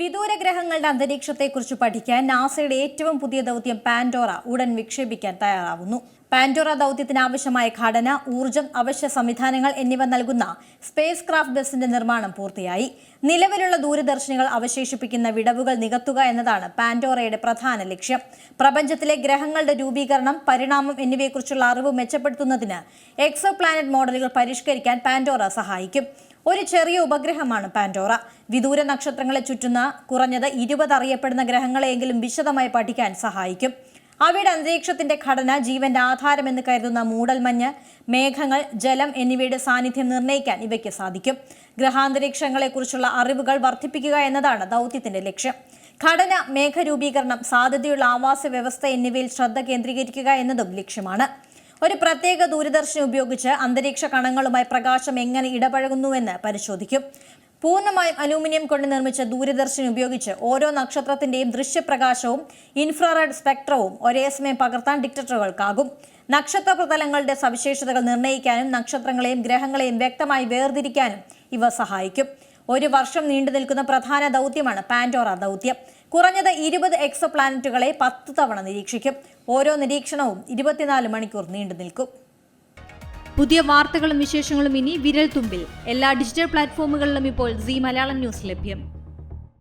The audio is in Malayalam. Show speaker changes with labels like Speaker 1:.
Speaker 1: വിദൂര ഗ്രഹങ്ങളുടെ അന്തരീക്ഷത്തെക്കുറിച്ച് പഠിക്കാൻ നാസയുടെ ഏറ്റവും പുതിയ ദൗത്യം പാൻഡോറ ഉടൻ വിക്ഷേപിക്കാൻ തയ്യാറാവുന്നു. പാൻഡോറ ദൗത്യത്തിന് ആവശ്യമായ ഘടന ഊർജം അവശ്യ സംവിധാനങ്ങൾ എന്നിവ നൽകുന്ന സ്പേസ് ക്രാഫ്റ്റ് ബസിന്റെ നിർമ്മാണം പൂർത്തിയായി. നിലവിലുള്ള ദൂരദർശിനികൾ അവശേഷിപ്പിക്കുന്ന വിടവുകൾ നികത്തുക എന്നതാണ് പാൻഡോറയുടെ പ്രധാന ലക്ഷ്യം. പ്രപഞ്ചത്തിലെ ഗ്രഹങ്ങളുടെ രൂപീകരണം പരിണാമം എന്നിവയെക്കുറിച്ചുള്ള അറിവ് മെച്ചപ്പെടുത്തുന്നതിന് എക്സോ പ്ലാനറ്റ് മോഡലുകൾ പരിഷ്കരിക്കാൻ പാൻഡോറ സഹായിക്കും. ഒരു ചെറിയ ഉപഗ്രഹമാണ് പാൻഡോറ. വിദൂര നക്ഷത്രങ്ങളെ ചുറ്റുന്ന കുറഞ്ഞത് ഇരുപത് അറിയപ്പെടുന്ന ഗ്രഹങ്ങളെയെങ്കിലും വിശദമായി പഠിക്കാൻ സഹായിക്കും. അവയുടെ അന്തരീക്ഷത്തിന്റെ ഘടന ജീവന്റെ ആധാരമെന്ന് കരുതുന്ന മൂടൽമഞ്ഞ് മേഘങ്ങൾ ജലം എന്നിവയുടെ സാന്നിധ്യം നിർണയിക്കാൻ ഇവയ്ക്ക് സാധിക്കും. ഗ്രഹാന്തരീക്ഷങ്ങളെക്കുറിച്ചുള്ള അറിവുകൾ വർദ്ധിപ്പിക്കുക എന്നതാണ് ദൗത്യത്തിന്റെ ലക്ഷ്യം. ഘടന മേഘരൂപീകരണം സാധ്യതയുള്ള ആവാസ വ്യവസ്ഥ എന്നിവയിൽ ശ്രദ്ധ കേന്ദ്രീകരിക്കുക എന്നതും ലക്ഷ്യമാണ്. ഒരു പ്രത്യേക ദൂരദർശിനി ഉപയോഗിച്ച് അന്തരീക്ഷ കണങ്ങളുമായി പ്രകാശം എങ്ങനെ ഇടപഴകുന്നുവെന്ന് പരിശോധിക്കും. പൂർണമായും അലൂമിനിയം കൊണ്ട് നിർമ്മിച്ച ദൂരദർശിനി ഉപയോഗിച്ച് ഓരോ നക്ഷത്രത്തിന്റെയും ദൃശ്യപ്രകാശവും ഇൻഫ്രാറെഡ് സ്പെക്ട്രവും ഒരേ സമയം പകർത്താൻ ഡിക്ടറ്ററുകൾക്കാകും നക്ഷത്ര പ്രതലങ്ങളുടെ സവിശേഷതകൾ നിർണയിക്കാനും നക്ഷത്രങ്ങളെയും ഗ്രഹങ്ങളെയും വ്യക്തമായി വേർതിരിക്കാനും ഇവ സഹായിക്കും. ഒരു വർഷം നീണ്ടു നിൽക്കുന്ന പ്രധാന ദൗത്യമാണ് പാൻഡോറ ദൗത്യം. കുറഞ്ഞത് ഇരുപത് എക്സോ പ്ലാനറ്റുകളെ പത്ത് തവണ നിരീക്ഷിക്കും. ഓരോ നിരീക്ഷണവും ഇരുപത്തിനാല് മണിക്കൂർ നീണ്ടു നിൽക്കും.
Speaker 2: പുതിയ വാർത്തകളും വിശേഷങ്ങളും ഇനി വിരൽ തുമ്പിൽ എല്ലാ ഡിജിറ്റൽ പ്ലാറ്റ്ഫോമുകളിലും ഇപ്പോൾ സി മലയാളം ന്യൂസ് ലഭ്യം.